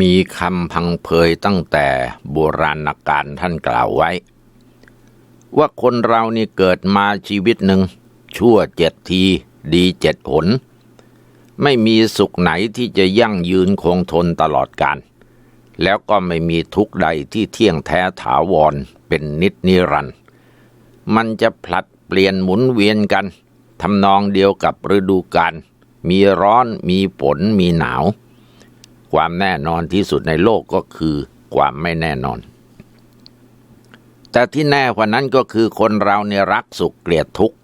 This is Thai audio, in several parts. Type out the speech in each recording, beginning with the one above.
มีคำพังเพยตั้งแต่โบราณกาลท่านกล่าวไว้ ว่าคนเรานี่เกิดมาชีวิตหนึ่ง ชั่วเจ็ดทีดีเจ็ดหน ไม่มีสุขไหนที่จะยั่งยืนคงทนตลอดกาลแล้วก็ไม่มีทุกใดที่เที่ยงแท้ถาวรเป็นนิจนิรันด์มันจะผลัดเปลี่ยนหมุนเวียนกันทำนองเดียวกับฤดูกาลมีร้อนมีฝนมีหนาว ความแน่นอนที่สุดในโลกก็คือความไม่แน่นอน แต่ที่แน่กว่านั้นก็คือคนเราเนี่ยรักสุขเกลียดทุกข์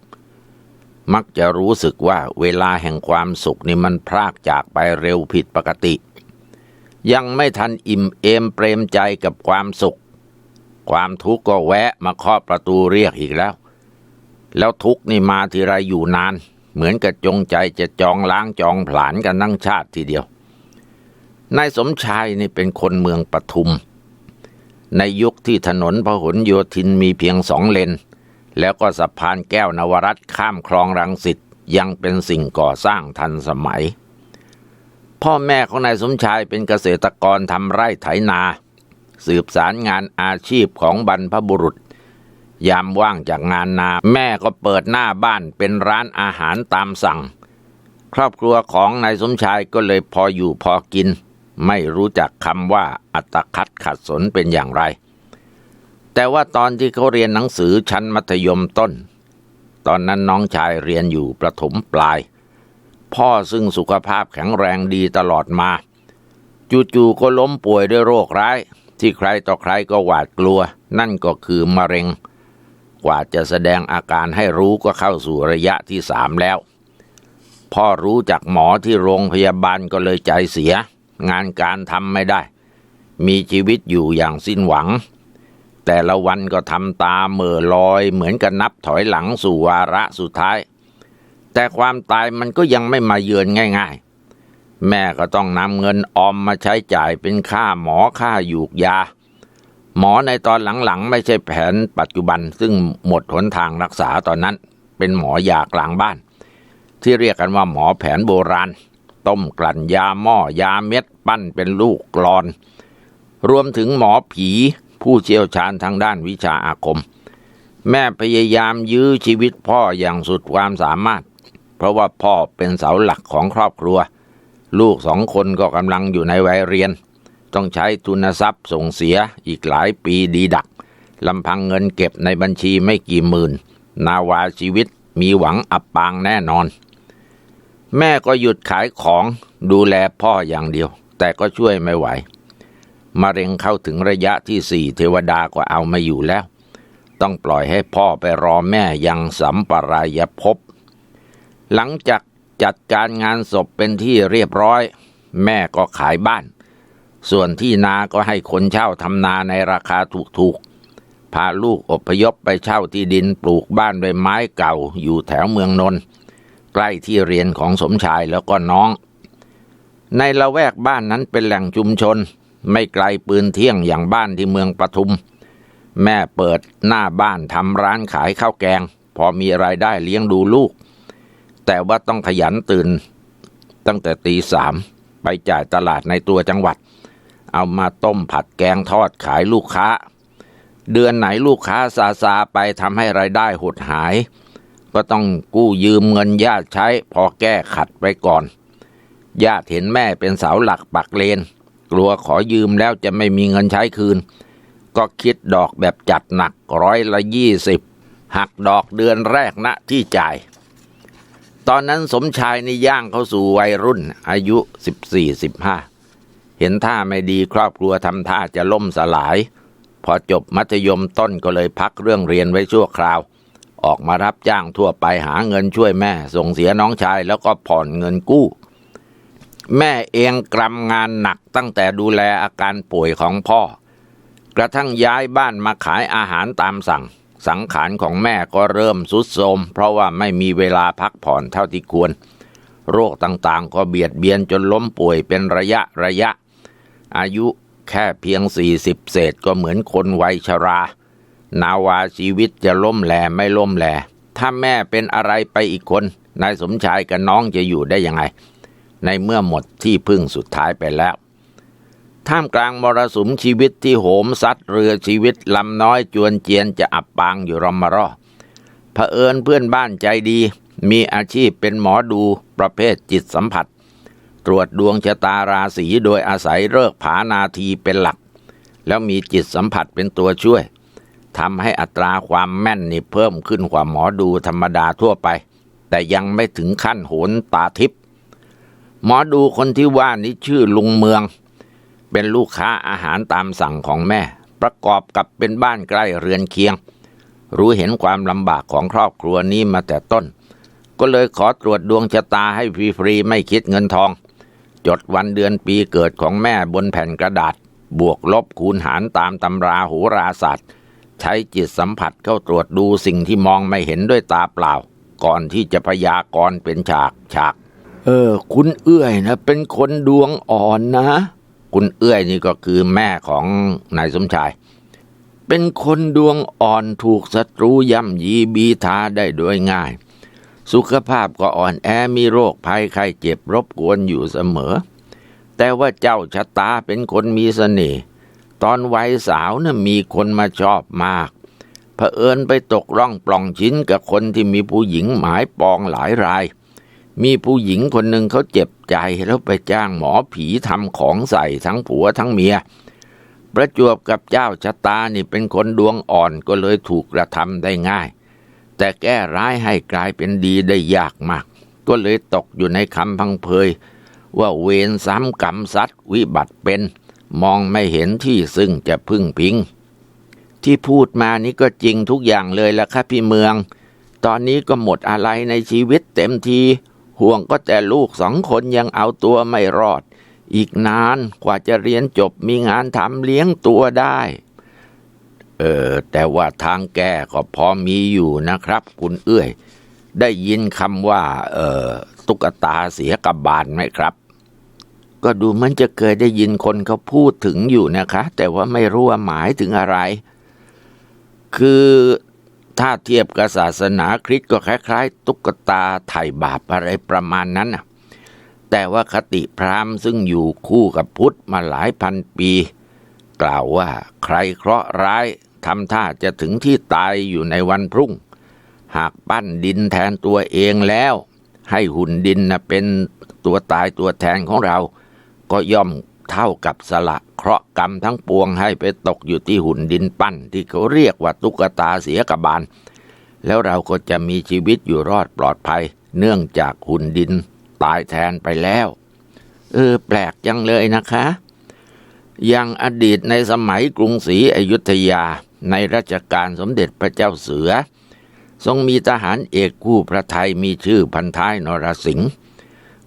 มักจะรู้สึกว่าเวลาแห่งความสุขนี่มันพรากจากไปเร็วผิดปกติ ยังไม่ทันอิ่มเอมเปรมใจกับความสุข ความทุกข์ก็แวะมาเคาะประตูเรียกอีกแล้ว แล้วทุกข์นี่มาทีไรอยู่นาน เหมือนกับจงใจจะจองล้างจองผลาญกันทั้งชาติทีเดียว นายสมชายนี่เป็นคนเมืองปทุม ในยุคที่ถนนพหลโยธินมีเพียงสองเลน แล้วก็สะพานแก้วนวรัตข้ามคลองรังสิตยังเป็นสิ่งก่อสร้างทันสมัย พ่อแม่ของนายสมชายเป็นเกษตรกรทำไร่ไถนา สืบสารงานอาชีพของบรรพบุรุษ ยามว่างจากงานนา แม่ก็เปิดหน้าบ้านเป็นร้านอาหารตามสั่ง ครอบครัวของนายสมชายก็เลยพออยู่พอกิน ไม่รู้จักคำว่าอัตคัดขัดสนเป็นอย่างไร แต่ว่าตอนที่เขาเรียนหนังสือชั้นมัธยมต้น ตอนนั้นน้องชายเรียนอยู่ประถมปลาย พ่อซึ่งสุขภาพแข็งแรงดีตลอดมาจู่ๆก็ล้มป่วยด้วยโรคร้าย ที่ใครต่อใครก็หวาดกลัว นั่นก็คือมะเร็ง กว่าจะแสดงอาการให้รู้ก็เข้าสู่ระยะที่สามแล้ว พ่อรู้จากหมอที่โรงพยาบาลก็เลยใจเสีย งานการทำไม่ได้ มีชีวิตอยู่อย่างสิ้นหวัง แต่ละวันก็ทำตาเมื่อลอยเหมือนกับนับถอยหลังสู่วาระสุดท้าย แต่ความตายมันก็ยังไม่มาเยือนง่ายๆ แม่ก็ต้องนำเงินออมมาใช้จ่ายเป็นค่าหมอค่าหยูกยา หมอในตอนหลังๆ ไม่ใช่แผนปัจจุบันซึ่งหมดหนทางรักษาตอนนั้น เป็นหมอยากลางบ้าน ที่เรียกกันว่าหมอแผนโบราณ ต้มกลั่นยาหม้อยาเม็ดปั้นเป็นลูกกรอน รวมถึงหมอผีผู้เชี่ยวชาญทางด้านวิชาอาคม แม่พยายามยื้อชีวิตพ่ออย่างสุดความสามารถ เพราะว่าพ่อเป็นเสาหลักของครอบครัว ลูกสองคนก็กำลังอยู่ในวัยเรียน ต้องใช้ทุนทรัพย์ส่งเสียอีกหลายปีดีดักลำพังเงินเก็บในบัญชีไม่กี่หมื่น นาวาชีวิตมีหวังอับปางแน่นอน แม่ก็หยุดขายของดูแลพ่ออย่างเดียว แต่ก็ช่วยไม่ไหวมะเร็งเข้าถึงระยะที่สี่เทวดาก็เอาม่อยู่แล้ว ต้องปล่อยให้พ่อไปรอแม่ยังสัมปรายภพหลังจากจัดการงานศพเป็นที่เรียบร้อย แม่ก็ขายบ้าน ส่วนที่นาก็ให้คนเช่าทำนาในราคาถูกๆ พาลูกอพยพไปเช่าที่ดินปลูกบ้านด้วยไม้เก่าอยู่แถวเมืองนนท์ ใกล้ที่เรียนของสมชายแล้วก็น้อง ในละแวกบ้านนั้นเป็นแหล่งชุมชน ไม่ไกลปืนเที่ยงอย่างบ้านที่เมืองปทุม แม่เปิดหน้าบ้านทำร้านขายข้าวแกง พอมีรายได้เลี้ยงดูลูก แต่ว่าต้องขยันตื่น ตั้งแต่ตีสามไปจ่ายตลาดในตัวจังหวัด เอามาต้มผัดแกงทอดขายลูกค้า เดือนไหนลูกค้าซาซาไปทำให้รายได้หดหาย ก็ต้องกู้ยืมเงินญาติใช้พอแก้ขัดไปก่อน ญาติเห็นแม่เป็นเสาหลักปักเลน กลัวขอยืมแล้วจะไม่มีเงินใช้คืน ก็คิดดอกแบบจัดหนักร้อยละยี่สิบหักดอกเดือนแรกนะที่จ่าย ตอนนั้นสมชายนี่ย่างเข้าสู่วัยรุ่นอายุสิบสี่สิบห้าเห็นท่าไม่ดีครอบครัวทำท่าจะล่มสลาย พอจบมัธยมต้นก็เลยพักเรื่องเรียนไว้ชั่วคราว ออกมารับจ้างทั่วไปหาเงินช่วยแม่ ส่งเสียน้องชายแล้วก็ผ่อนเงินกู้ แม่เองกรำงานหนักตั้งแต่ดูแลอาการป่วยของพ่อ กระทั่งย้ายบ้านมาขายอาหารตามสั่ง สังขารของแม่ก็เริ่มสุดโทมเพราะว่าไม่มีเวลาพักผ่อนเท่าที่ควร โรคต่างๆ ก็เบียดเบียนจนล้มป่วยเป็นระยะระยะ อายุแค่เพียงสี่สิบเศษก็เหมือนคนวัยชรา นาวาชีวิตจะล่มแหลไม่ล่มแหลถ้าแม่เป็นอะไรไปอีกคนนายสมชายกับน้องจะอยู่ได้ยังไง ในเมื่อหมดที่พึ่งสุดท้ายไปแล้ว ท่ามกลางมรสุมชีวิตที่โหมซัดเรือชีวิตลำน้อยจวนเจียนจะอับปางอยู่รอมารอเผอิญเพื่อนบ้านใจดี มีอาชีพเป็นหมอดูประเภทจิตสัมผัส ตรวจดวงชะตาราศีโดยอาศัยเลิกผานาทีเป็นหลัก แล้วมีจิตสัมผัสเป็นตัวช่วย ทำให้อัตราความแม่นนี่เพิ่มขึ้นกว่าหมอดูธรรมดาทั่วไป แต่ยังไม่ถึงขั้นโหนตาทิพย์หมอดูคนที่ว่านี้ชื่อลุงเมือง เป็นลูกค้าอาหารตามสั่งของแม่ ประกอบกับเป็นบ้านใกล้เรือนเคียง รู้เห็นความลำบากของครอบครัวนี้มาแต่ต้น ก็เลยขอตรวจดวงชะตาให้ฟรีๆไม่คิดเงินทอง จดวันเดือนปีเกิดของแม่บนแผ่นกระดาษ บวกลบคูณหารตามตำราโหราศาสตร์ ใช้จิตสัมผัสเข้าตรวจดูสิ่งที่มองไม่เห็นด้วยตาเปล่า ก่อนที่จะพยากรณ์เป็นฉากฉาก เออ คุณเอื้อยนะ เป็นคนดวงอ่อนนะ คุณเอื้อยนี่ก็คือแม่ของนายสมชาย เป็นคนดวงอ่อนถูกศัตรูย่ำยีบีทาได้โดยง่าย สุขภาพก็อ่อนแอมีโรคภัยไข้เจ็บรบกวนอยู่เสมอ แต่ว่าเจ้าชะตาเป็นคนมีเสน่ห์ ตอนวัยสาวนะ่ะมีคนมาชอบมากเผอิญไปตกร่องปล่องชิ้นกับคนที่มีผู้หญิงหมายปองหลายราย มีผู้หญิงคนหนึ่งเขาเจ็บใจแล้วไปจ้างหมอผีทำของใส่ทั้งผัวทั้งเมีย ประจวบกับเจ้าชะตานี่เป็นคนดวงอ่อนก็เลยถูกกระทำได้ง่าย แต่แก้ร้ายให้กลายเป็นดีได้ยากมาก ก็เลยตกอยู่ในคำพังเพยว่าเวรซ้ำกรรมซัดวิบัติเป็น มองไม่เห็นที่ซึ่งจะพึ่งพิง ที่พูดมานี่ก็จริงทุกอย่างเลยละครับพี่เมือง ตอนนี้ก็หมดอะไรในชีวิตเต็มที ห่วงก็แต่ลูกสองคนยังเอาตัวไม่รอด อีกนานกว่าจะเรียนจบมีงานทำเลี้ยงตัวได้ เออ แต่ว่าทางแก้ก็พอมีอยู่นะครับคุณเอื้อย ได้ยินคำว่า เออตุ๊กตาเสียกับบานไหมครับ ก็ดูเหมันจะเคยได้ยินคนเขาพูดถึงอยู่นะคะ แต่ว่าไม่รู้ว่าหมายถึงอะไร คือถ้าเทียบกับศาสนาคริสต์ก็คล้ายๆ ตุ๊กตาไถ่บาปอะไรประมาณนั้นนะแต่ว่าคติพราหมณ์ซึ่งอยู่คู่กับพุทธมาหลายพันปี กล่าวว่าใครเคราะห์ร้ายทำท่าจะถึงที่ตายอยู่ในวันพรุ่ง หากปั้นดินแทนตัวเองแล้ว ให้หุ่นดินนะเป็นตัวตายตัวแทนของเรา ก็ย่อมเท่ากับสละเคราะห์กรรมทั้งปวงให้ไปตกอยู่ที่หุ่นดินปั้น ที่เขาเรียกว่าตุ๊กตาเสียกบาล แล้วเราก็จะมีชีวิตอยู่รอดปลอดภัย เนื่องจากหุ่นดินตายแทนไปแล้ว เออ แปลกจังเลยนะคะ อย่างอดีตในสมัยกรุงศรีอยุธยาในรัชกาลสมเด็จพระเจ้าเสือ ทรงมีทหารเอกคู่พระไทยมีชื่อพันท้ายนรสิงห์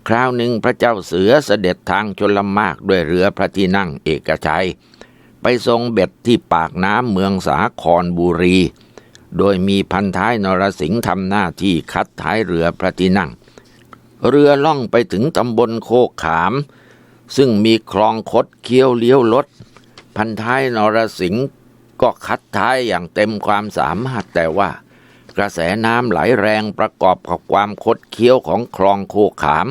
คราวหนึ่งพระเจ้าเสือเสด็จทางชลมากด้วยเรือพระที่นั่งเอกชัย ไปทรงเบ็ดที่ปากน้ำเมืองสาครบุรี โดยมีพันท้ายนรสิงห์ทำหน้าที่คัดท้ายเรือพระที่นั่ง เรือล่องไปถึงตำบลโคกขาม ซึ่งมีคลองคดเคี้ยวเลี้ยวลด พันท้ายนรสิงห์ก็คัดท้ายอย่างเต็มความสามารถแต่ว่ากระแสน้ำไหลแรงประกอบกับความคดเคี้ยวของคลองโคขาม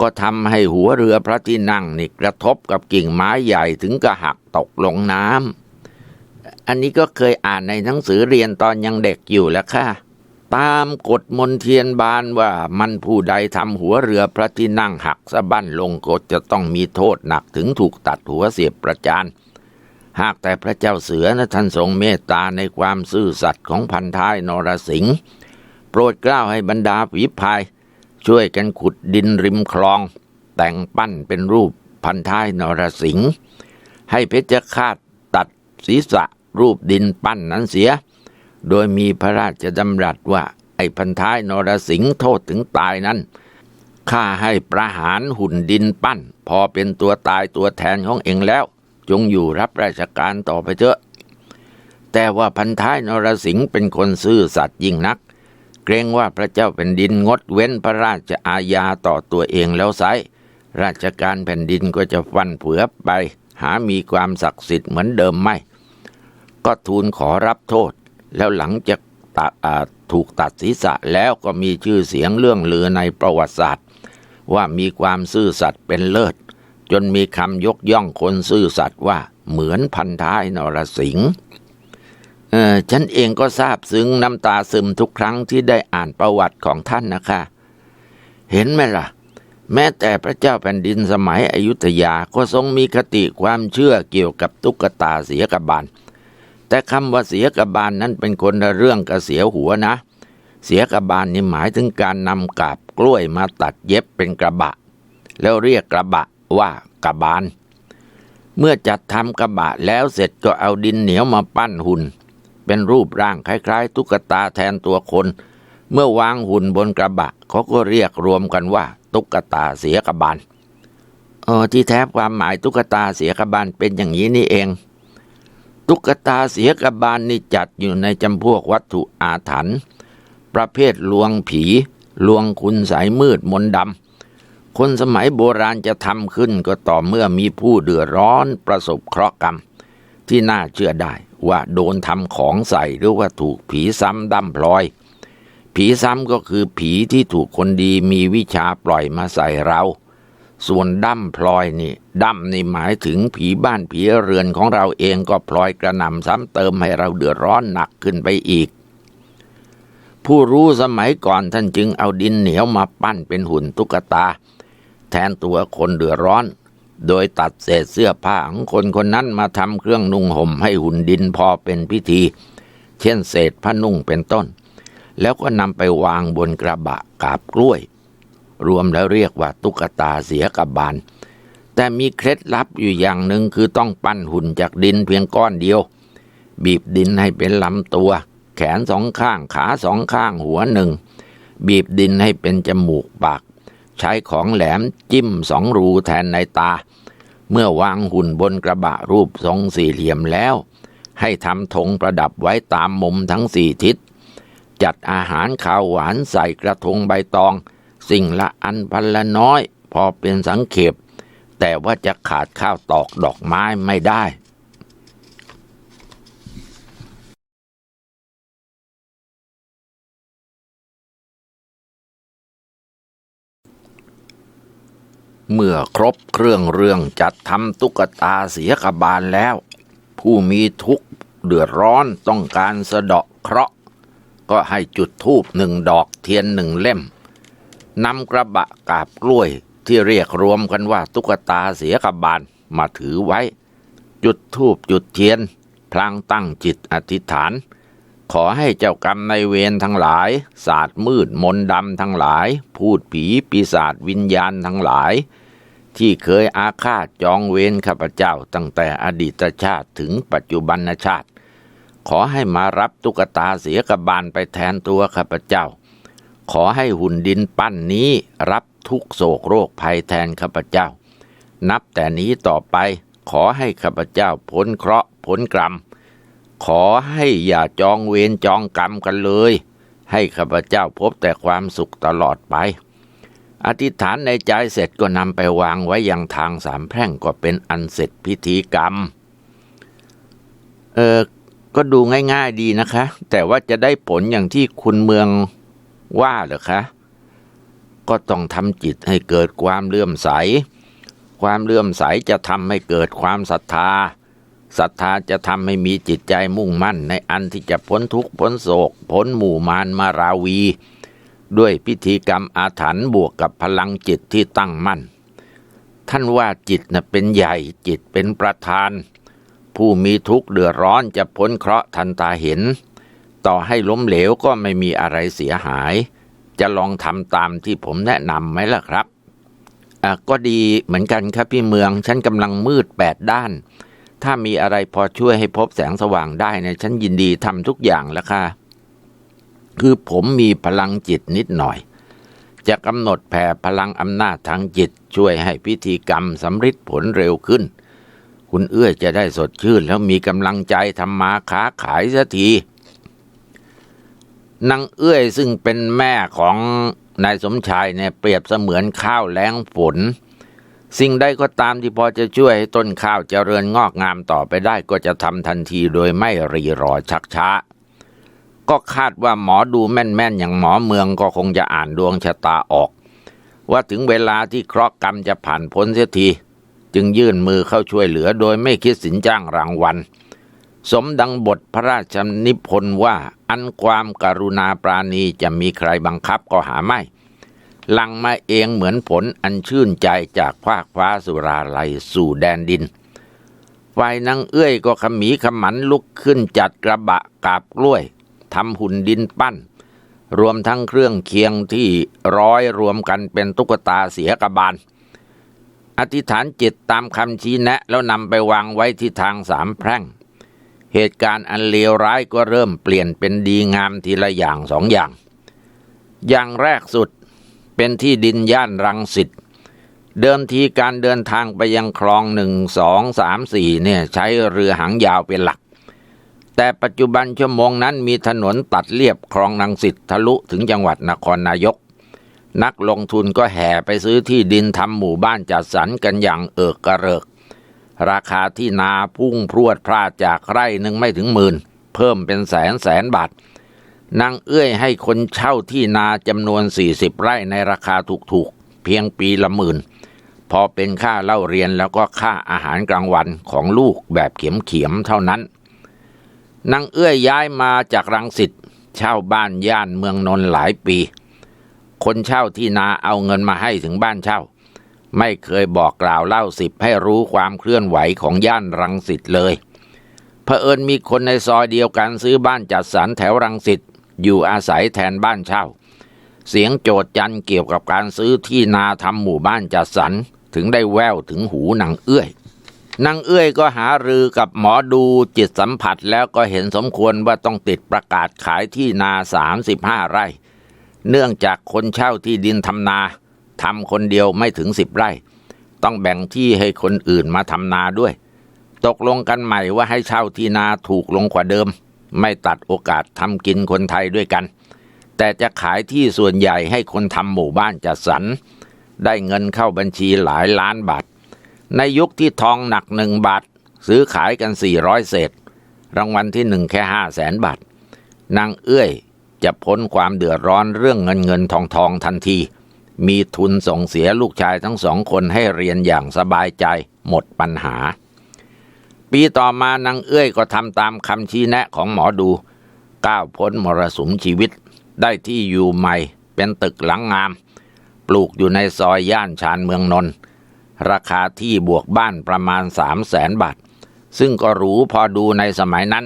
ก็ทำให้หัวเรือพระที่นั่งนี่กระทบกับกิ่งไม้ใหญ่ถึงกระหักตกลงน้ำอันนี้ก็เคยอ่านในหนังสือเรียนตอนยังเด็กอยู่แล้วค่ะ ตามกฎมนเทียนบานว่ามันผู้ใดทำหัวเรือพระที่นั่งหักสะบั้นลงก็จะต้องมีโทษหนักถึงถูกตัดหัวเสียบประจานหากแต่พระเจ้าเสือนะท่านทรงเมตตาในความซื่อสัตย์ของพันท้ายนรสิงห์โปรดกล้าวให้บรรดาฝีพาย ช่วยกันขุดดินริมคลอง แต่งปั้นเป็นรูปพันท้ายนรสิงห์ให้เพชฌฆาตตัดศีรษะรูปดินปั้นนั้นเสีย โดยมีพระราชดำรัสว่าไอ้พันท้ายนรสิงห์โทษถึงตายนั้นข้าให้ประหารหุ่นดินปั้น พอเป็นตัวตายตัวแทนของเองแล้ว จงอยู่รับราชการต่อไปเถอะ แต่ว่าพันท้ายนรสิงห์เป็นคนซื่อสัตย์ยิ่งนัก กรงว่าพระเจ้าแผ่นดินงดเว้นพระราชอาญาต่อตัวเองแล้วไซราชการแผ่นดินก็จะฟันเผือไป หามีความศักดิ์สิทธิ์เหมือนเดิมไม่ ก็ทูลขอรับโทษ แล้วหลังจากตะถูกตัดศีรษะแล้วก็มีชื่อเสียงเรื่องลือในประวัติศาสตร์ ว่ามีความซื่อสัตย์เป็นเลิศ จนมีคำยกย่องคนซื่อสัตย์ว่าเหมือนพันท้ายนรสิงห์ เออฉันเองก็ทราบซึ้งน้ำตาซึมทุกครั้งที่ได้อ่านประวัติของท่านนะคะ เห็นไหมล่ะ แม้แต่พระเจ้าแผ่นดินสมัยอยุธยาก็ทรงมีคติความเชื่อเกี่ยวกับตุ๊กตาเสียกบาล แต่คำว่าเสียกบาลนั้นเป็นคนละเรื่องกับเสียหัวนะ เสียกบาลนี่หมายถึงการนำกาบกล้วยมาตัดเย็บเป็นกระบะ แล้วเรียกกระบะว่ากระบาล เมื่อจัดทำกระบะแล้วเสร็จก็เอาดินเหนียวมาปั้นหุ่น เป็นรูปร่างคล้ายๆ ตุ๊กตาแทนตัวคน เมื่อวางหุ่นบนกระบะเขาก็เรียกรวมกันว่า ตุ๊กตาเสียกบาลเออที่แท้ความหมายตุ๊กตาเสียกบาลเป็นอย่างนี้นี่เอง ตุ๊กตาเสียกบาลนี่จัดอยู่ในจำพวกวัตถุอาถรรพ์ประเภทลวงผี ลวงคุณสายมืดมนดำคนสมัยโบราณจะทำขึ้นก็ต่อเมื่อมีผู้เดือดร้อนประสบเคราะห์กรรม ที่น่าเชื่อได้ ว่าโดนทำของใส่หรือว่าถูกผีซ้ำดำพลอย ผีซ้ำก็คือผีที่ถูกคนดีมีวิชาปล่อยมาใส่เรา ส่วนดั้มพลอยนี่ดั้มนี่หมายถึงผีบ้านผีเรือนของเราเองก็พลอยกระนำซ้ำเติมให้เราเดือดร้อนหนักขึ้นไปอีก ผู้รู้สมัยก่อนท่านจึงเอาดินเหนียวมาปั้นเป็นหุ่นตุ๊กตา แทนตัวคนเดือดร้อน โดยตัดเศษเสื้อผ้าของคนคนนั้นมาทำเครื่องนุ่งห่มให้หุ่นดินพอเป็นพิธี เช่นเศษผ้านุ่งเป็นต้น แล้วก็นำไปวางบนกระบะกาบกล้วย รวมแล้วเรียกว่าตุ๊กตาเสียกับบาน แต่มีเคล็ดลับอยู่อย่างหนึ่งคือต้องปั้นหุ่นจากดินเพียงก้อนเดียว บีบดินให้เป็นลำตัว แขนสองข้างขาสองข้างหัวหนึ่ง บีบดินให้เป็นจมูกปาก ใช้ของแหลมจิ้มสองรูแทนในตา เมื่อวางหุ่นบนกระบะรูปทรงสี่เหลี่ยมแล้ว ให้ทำธงประดับไว้ตามมุมทั้งสี่ทิศ จัดอาหารข้าวหวานใส่กระทงใบตอง สิ่งละอันพันละน้อย พอเป็นสังเขปแต่ว่าจะขาดข้าวตอกดอกไม้ไม่ได้ เมื่อครบเครื่องเรื่องจัดทำตุ๊กตาเสียกบาลแล้ว ผู้มีทุกข์เดือดร้อนต้องการสะเดาะเคราะห์ก็ให้จุดธูปหนึ่งดอกเทียนหนึ่งเล่มนำกระบะกาบกล้วยที่เรียกรวมกันว่าตุ๊กตาเสียกบาลมาถือไว้ จุดธูปจุดเทียน พลางตั้งจิตอธิษฐาน ขอให้เจ้ากรรมในเวรทั้งหลาย ศาสตร์มืดมนดำทั้งหลาย พูดผีปีศาจวิญญาณทั้งหลาย ที่เคยอาฆาตจองเวรข้าพเจ้าตั้งแต่อดีตชาติถึงปัจจุบันชาติ ขอให้มารับตุ๊กตาเสียกบาลไปแทนตัวข้าพเจ้า ขอให้หุ่นดินปั้นนี้รับทุกโศกโรคภัยแทนข้าพเจ้า นับแต่นี้ต่อไปขอให้ข้าพเจ้าพ้นเคราะห์พ้นกรรม ขอให้อย่าจองเวรจองกรรมกันเลย ให้ข้าพเจ้าพบแต่ความสุขตลอดไป อธิษฐานในใจเสร็จก็นำไปวางไว้ยังทางสามแพร่งก็เป็นอันเสร็จพิธีกรรม เออก็ดูง่ายๆดีนะคะ แต่ว่าจะได้ผลอย่างที่คุณเมืองว่าเหรอคะ ก็ต้องทำจิตให้เกิดความเลื่อมใส ความเลื่อมใสจะทำให้เกิดความศรัทธา ศรัทธาจะทำให้มีจิตใจมุ่งมั่นในอันที่จะพ้นทุกข์พ้นโศกพ้นหมู่มารมาราวี ด้วยพิธีกรรมอาถรรพ์บวกกับพลังจิตที่ตั้งมั่น ท่านว่าจิตนะเป็นใหญ่จิตเป็นประธาน ผู้มีทุกข์เดือดร้อนจะพ้นเคราะห์ทันตาเห็น ต่อให้ล้มเหลวก็ไม่มีอะไรเสียหาย จะลองทำตามที่ผมแนะนำไหมล่ะครับอะก็ดีเหมือนกันครับพี่เมือง ฉันกำลังมืดแปดด้าน ถ้ามีอะไรพอช่วยให้พบแสงสว่างได้เนะฉันยินดีทำทุกอย่างแล้วค่ะ คือผมมีพลังจิตนิดหน่อย จะกำหนดแผ่พลังอำนาจทางจิตช่วยให้พิธีกรรมสำเร็จผลเร็วขึ้น คุณเอื้อจะได้สดชื่นแล้วมีกำลังใจทำมาค้าขายสักทีนางเอื้อยซึ่งเป็นแม่ของนายสมชายเนี่ยเปรียบเสมือนข้าวแล้งฝน สิ่งใดก็ตามที่พอจะช่วยให้ต้นข้าวเจริญงอกงามต่อไปได้ก็จะทำทันทีโดยไม่รีรอชักช้า ก็คาดว่าหมอดูแม่นๆ อย่างหมอเมืองก็คงจะอ่านดวงชะตาออก ว่าถึงเวลาที่เคราะห์กรรมจะผ่านพ้นเสียที จึงยื่นมือเข้าช่วยเหลือโดยไม่คิดสินจ้างรางวัล สมดังบทพระราชนิพนธ์ว่าอันความการุณาปราณีจะมีใครบังคับก็หาไม่ลังมาเองเหมือนผลอันชื่นใจจากภาคฟ้าสุราลัยสู่แดนดินฝ่ายนางเอื้อยก็ขมีขมันลุกขึ้นจัดกระบะกาบกล้วย ทำหุ่นดินปั้น รวมทั้งเครื่องเคียงที่ร้อยรวมกันเป็นตุ๊กตาเสียกบาล อธิษฐานจิตตามคำชี้แนะแล้วนำไปวางไว้ที่ทางสามแพร่ง เหตุการณ์อันเลวร้ายก็เริ่มเปลี่ยนเป็นดีงามทีละอย่างสองอย่าง อย่างแรกสุดเป็นที่ดินย่านรังสิตเดิมทีการเดินทางไปยังคลองหนึ่งสองสามสี่เนี่ยใช้เรือหางยาวเป็นหลัก แต่ปัจจุบันชั่วโมงนั้นมีถนนตัดเลียบคลองนังสิตทะลุถึงจังหวัดนครนายก นักลงทุนก็แห่ไปซื้อที่ดินทำหมู่บ้านจัดสรรกันอย่างเอิกกระเริก ราคาที่นาพุ่งพรวดพลาดจากไร่หนึ่งไม่ถึงหมื่น เพิ่มเป็นแสนแสนบาทนางเอื้อยให้คนเช่าที่นาจำนวน 40 ไร่ในราคาถูกๆ เพียงปีละหมื่น พอเป็นค่าเล่าเรียนแล้วก็ค่าอาหารกลางวันของลูกแบบเข็มๆเท่านั้น นางเอื้อยย้ายมาจากรังสิตเช่าบ้านย่านเมืองนนท์หลายปี คนเช่าที่นาเอาเงินมาให้ถึงบ้านเช่า ไม่เคยบอกกล่าวเล่าสิบให้รู้ความเคลื่อนไหวของย่านรังสิตเลยเผอิญมีคนในซอยเดียวกันซื้อบ้านจัดสรรแถวรังสิตอยู่อาศัยแทนบ้านเช่า เสียงโจดจันเกี่ยวกับการซื้อที่นาทำหมู่บ้านจัดสรรถึงได้แววถึงหูนางเอื้อย นางเอื้อยก็หารือกับหมอดูจิตสัมผัสแล้วก็เห็นสมควรว่าต้องติดประกาศขายที่นาสามสิบห้าไร่ เนื่องจากคนเช่าที่ดินทำนาทำคนเดียวไม่ถึงสิบไร่ ต้องแบ่งที่ให้คนอื่นมาทำนาด้วย ตกลงกันใหม่ว่าให้เช่าที่นาถูกลงกว่าเดิม ไม่ตัดโอกาสทำกินคนไทยด้วยกัน แต่จะขายที่ส่วนใหญ่ให้คนทำหมู่บ้านจัดสรรได้เงินเข้าบัญชีหลายล้านบาท ในยุคที่ทองหนักหนึ่งบาท ซื้อขายกันสี่ร้อยเศษ รางวัลที่หนึ่งแค่ห้าแสนบาท นางเอื้อยจะพ้นความเดือดร้อนเรื่องเงินเงินทองทองทันที มีทุนส่งเสียลูกชายทั้งสองคนให้เรียนอย่างสบายใจหมดปัญหา ปีต่อมานางเอื้อยก็ทำตามคำชี้แนะของหมอดู ก้าวพ้นมรสุมชีวิต ได้ที่อยู่ใหม่เป็นตึกหลังงาม ปลูกอยู่ในซอยย่านชานเมืองนนท์ ราคาที่บวกบ้านประมาณสามแสนบาท ซึ่งก็หรูพอดูในสมัยนั้น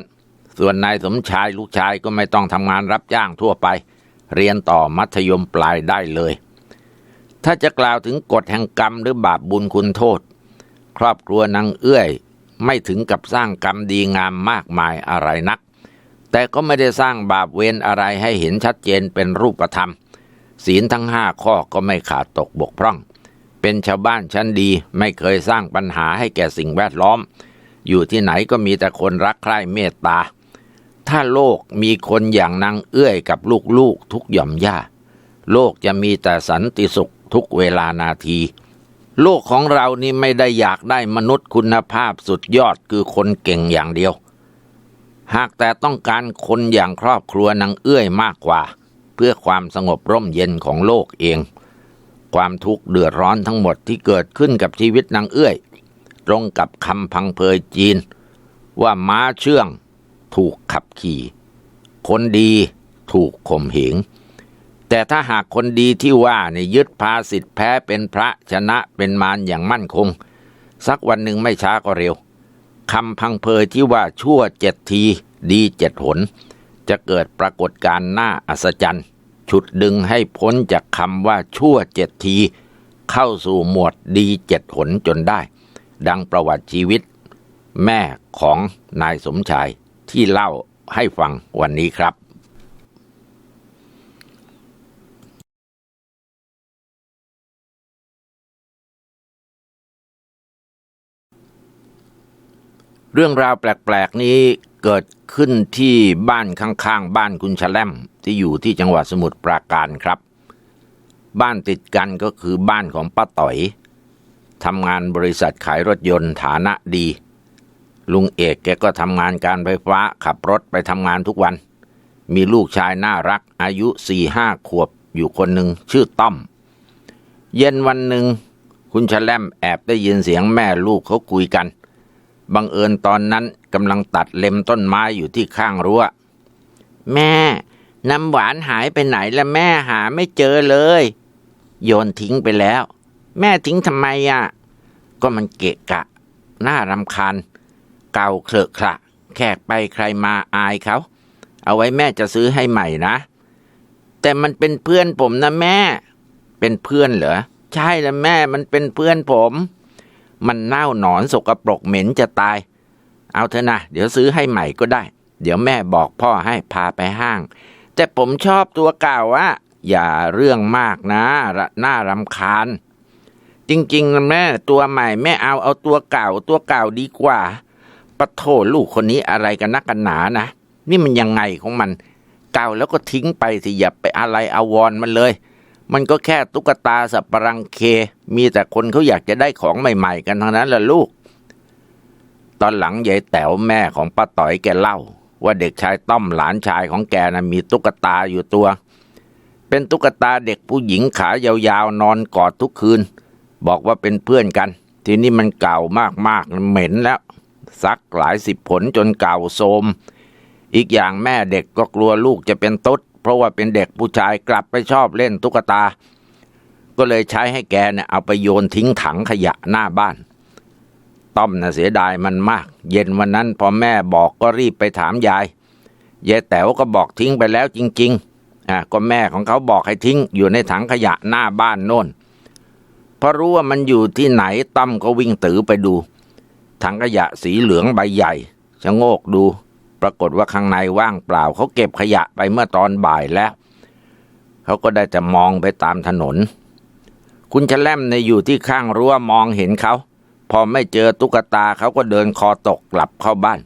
ส่วนนายสมชายลูกชายก็ไม่ต้องทำงานรับจ้างทั่วไป เรียนต่อมัธยมปลายได้เลย ถ้าจะกล่าวถึงกฎแห่งกรรมหรือบาปบุญคุณโทษ ครอบครัวนางเอื้อยไม่ถึงกับสร้างกรรมดีงามมากมายอะไรนัก แต่ก็ไม่ได้สร้างบาปเวรอะไรให้เห็นชัดเจนเป็นรูปธรรม ศีลทั้งห้าข้อก็ไม่ขาดตกบกพร่อง เป็นชาวบ้านชั้นดีไม่เคยสร้างปัญหาให้แก่สิ่งแวดล้อม อยู่ที่ไหนก็มีแต่คนรักใคร่เมตตา ถ้าโลกมีคนอย่างนางเอื้อยกับลูกๆทุกหย่อมย่า โลกจะมีแต่สันติสุขทุกเวลานาที โลกของเรานี่ไม่ได้อยากได้มนุษย์คุณภาพสุดยอดคือคนเก่งอย่างเดียว หากแต่ต้องการคนอย่างครอบครัวนางเอื้อยมากกว่า เพื่อความสงบร่มเย็นของโลกเอง ความทุกข์เดือดร้อนทั้งหมดที่เกิดขึ้นกับชีวิตนางเอื้อย ตรงกับคำพังเพยจีน ว่าม้าเชื่องถูกขับขี่ คนดีถูกข่มเหงแต่ถ้าหากคนดีที่ว่าเนี่ยยึดพาสิทธิแพ้เป็นพระชนะเป็นมารอย่างมั่นคง สักวันหนึ่งไม่ช้าก็เร็วคำพังเพยที่ว่าชั่วเจ็ดทีดีเจ็ดหน จะเกิดปรากฏการณ์น่าอัศจรรย์ ฉุดดึงให้พ้นจากคำว่าชั่วเจ็ดที เข้าสู่หมวดดีเจ็ดหนจนได้ ดังประวัติชีวิต แม่ของนายสมชายที่เล่าให้ฟังวันนี้ครับ เรื่องราวแปลก ๆ นี้เกิดขึ้นที่บ้านข้าง ๆ บ้านคุณชะแลมที่อยู่ที่จังหวัดสมุทรปราการครับ บ้านติดกันก็คือบ้านของป้าต่อยทำงานบริษัทขายรถยนต์ฐานะดี ลุงเอกแกก็ทำงานการไฟฟ้าขับรถไปทำงานทุกวัน มีลูกชายน่ารักอายุสี่ห้าขวบอยู่คนหนึ่งชื่อต้อม เย็นวันหนึ่งคุณชะแลมแอบได้ยินเสียงแม่ลูกเขาคุยกัน บังเอิญตอนนั้นกำลังตัดเล็มต้นไม้อยู่ที่ข้างรั้ว แม่ น้ำหวานหายไปไหนแล้วแม่หาไม่เจอเลย โยนทิ้งไปแล้ว แม่ทิ้งทำไมอะ ก็มันเกะกะ น่ารำคาญ เก่าเคลอะคละแขกไปใครมาอายเขา เอาไว้แม่จะซื้อให้ใหม่นะ แต่มันเป็นเพื่อนผมนะแม่ เป็นเพื่อนเหรอ ใช่แล้วแม่มันเป็นเพื่อนผม มันเน่าหนอนสกปรกเหม็นจะตาย เอาเถอะนะเดี๋ยวซื้อให้ใหม่ก็ได้ เดี๋ยวแม่บอกพ่อให้พาไปห้าง แต่ผมชอบตัวเก่าอะอย่าเรื่องมากนะระน่ารำคาญ จริงๆนะแม่ตัวใหม่แม่เอาเอาตัวเก่า ตัวเก่าดีกว่าปะโถลูกคนนี้อะไรกันนักกันหนานะ นี่มันยังไงของมัน เก่าแล้วก็ทิ้งไปสิอย่าไปอะไรอาวรณ์มันเลย มันก็แค่ตุ๊กตาสับปรังเค มีแต่คนเขาอยากจะได้ของใหม่ ๆ กันทั้งนั้นแหละลูก ตอนหลังยายแต๋วแม่ของป้าต่อยแกเล่า ว่าเด็กชายต้อมหลานชายของแกนะมีตุ๊กตาอยู่ตัว เป็นตุ๊กตาเด็กผู้หญิงขายาวๆนอนกอดทุกคืน บอกว่าเป็นเพื่อนกัน ทีนี้มันเก่ามากๆเหม็นแล้วซักหลายสิบผลจนเก่าโทรมอีกอย่างแม่เด็กก็กลัวลูกจะเป็นตุ๊ด เพราะว่าเป็นเด็กผู้ชายกลับไปชอบเล่นตุ๊กตา ก็เลยใช้ให้แกเนี่ยเอาไปโยนทิ้งถังขยะหน้าบ้าน ต้อมน่ะเสียดายมันมาก เย็นวันนั้นพอแม่บอกก็รีบไปถามยายยายแต๋วก็บอกทิ้งไปแล้วจริง ๆอะก็แม่ของเขาบอกให้ทิ้ง อยู่ในถังขยะหน้าบ้านโน่นพอรู้ว่ามันอยู่ที่ไหนต้อมก็วิ่งตือไปดู ถังขยะสีเหลืองใบใหญ่ชะโงกดู ปรากฏว่าข้างในว่างเปล่า เขาเก็บขยะไปเมื่อตอนบ่ายแล้ว เขาก็ได้จะมองไปตามถนน คุณชะแลมในอยู่ที่ข้างรั้วมองเห็นเขา พอไม่เจอตุ๊กตาเขาก็เดินคอตกกลับเข้าบ้าน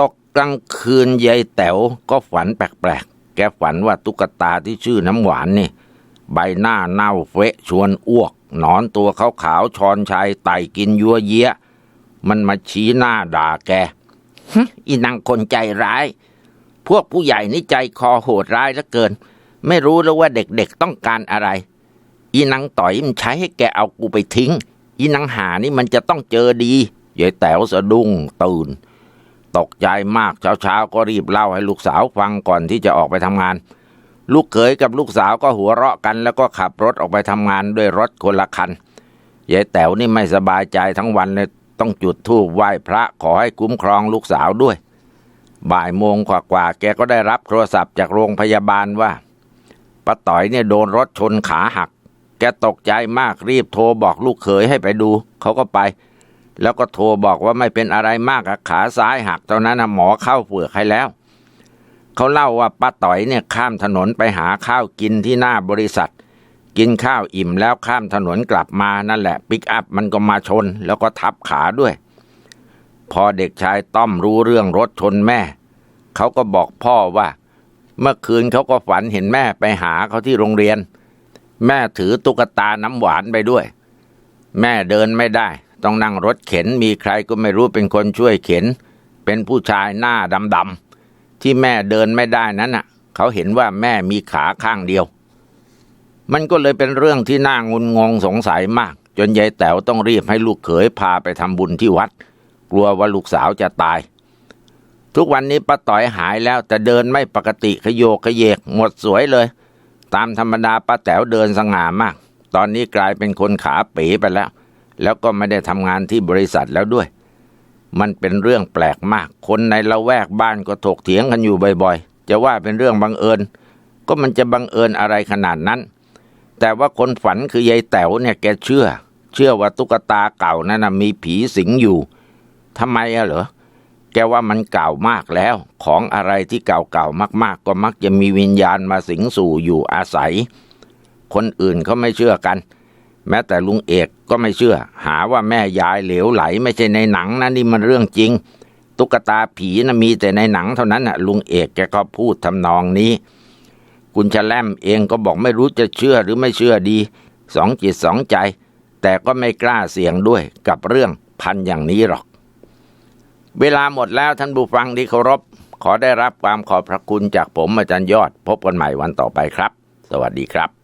ตกกลางคืนยายแต๋วก็ฝันแปลกๆ แกฝันว่าตุ๊กตาที่ชื่อน้ำหวานนี่ ใบหน้าเน่าเฟะชวนอ้วก หนอนตัวขาวๆชอนชัยไต่กินยัวเยียมันมาชี้หน้าด่าแก อีนางคนใจร้าย พวกผู้ใหญ่นี่ใจคอโหดร้ายเหลือเกิน ไม่รู้แล้วว่าเด็กๆต้องการอะไร อีนางต่อยมันใช้ให้แกเอากูไปทิ้ง อีนางหานี่มันจะต้องเจอดียายแต๋วสะดุ้งตื่น ตกใจมากเช้าๆก็รีบเล่าให้ลูกสาวฟังก่อนที่จะออกไปทำงาน ลูกเขยกับลูกสาวก็หัวเราะกัน แล้วก็ขับรถออกไปทำงานด้วยรถคนละคันยายแต๋วนี่ไม่สบายใจทั้งวันเลย ต้องจุดธูปไหว้พระขอให้คุ้มครองลูกสาวด้วย บ่ายโมงกว่าๆแกก็ได้รับโทรศัพท์จากโรงพยาบาลว่าป้าต่อยเนี่ยโดนรถชนขาหัก แกตกใจมากรีบโทรบอกลูกเขยให้ไปดู เขาก็ไป แล้วก็โทรบอกว่าไม่เป็นอะไรมากอะขาซ้ายหักเท่านั้นหมอเข้าเปลือกให้แล้ว เขาเล่าว่าป้าต่อยเนี่ยข้ามถนนไปหาข้าวกินที่หน้าบริษัท กินข้าวอิ่มแล้วข้ามถนนกลับมานั่นแหละปิกอัพมันก็มาชนแล้วก็ทับขาด้วย พอเด็กชายต้อมรู้เรื่องรถชนแม่ เขาก็บอกพ่อว่า เมื่อคืนเขาก็ฝันเห็นแม่ไปหาเขาที่โรงเรียน แม่ถือตุ๊กตาน้ำหวานไปด้วย แม่เดินไม่ได้ ต้องนั่งรถเข็นมีใครก็ไม่รู้เป็นคนช่วยเข็น เป็นผู้ชายหน้าดำๆที่แม่เดินไม่ได้นั้นน่ะ เขาเห็นว่าแม่มีขาข้างเดียว มันก็เลยเป็นเรื่องที่น่างุนงงสงสัยมาก จนยายแต๋วต้องรีบให้ลูกเขยพาไปทำบุญที่วัด กลัวว่าลูกสาวจะตาย ทุกวันนี้ป้าต่อยหายแล้วแต่เดินไม่ปกติขยโยกขยเยกหมดสวยเลย ตามธรรมดาป้าแต๋วเดินสง่ามาก ตอนนี้กลายเป็นคนขาเป๋ไปแล้ว แล้วก็ไม่ได้ทำงานที่บริษัทแล้วด้วย มันเป็นเรื่องแปลกมาก คนในละแวกบ้านก็ถกเถียงกันอยู่บ่อยๆ จะว่าเป็นเรื่องบังเอิญ ก็มันจะบังเอิญอะไรขนาดนั้น แต่ว่าคนฝันคือยายแต๋วเนี่ยแกเชื่อ เชื่อว่าตุ๊กตาเก่านั้นนะมีผีสิงอยู่ทำไมอะเหรอแกว่ามันเก่ามากแล้ว ของอะไรที่เก่าๆมาก ๆ ก็มักจะมีวิญญาณมาสิงสู่อยู่อาศัย คนอื่นเขาไม่เชื่อกัน แม้แต่ลุงเอกก็ไม่เชื่อ หาว่าแม่ยายเหลวไหล ไม่ใช่ในหนังนะนี่มันเรื่องจริง ตุ๊กตาผีนะมีแต่ในหนังเท่านั้นนะลุงเอกแกก็พูดทำนองนี้ คุณชะแลมเองก็บอกไม่รู้จะเชื่อหรือไม่เชื่อดี สองจิตสองใจ แต่ก็ไม่กล้าเสี่ยงด้วยกับเรื่องพันอย่างนี้หรอก เวลาหมดแล้วท่านผู้ฟังที่เคารพ ขอได้รับความขอบพระคุณจากผมอาจารย์ยอด พบกันใหม่วันต่อไปครับ สวัสดีครับ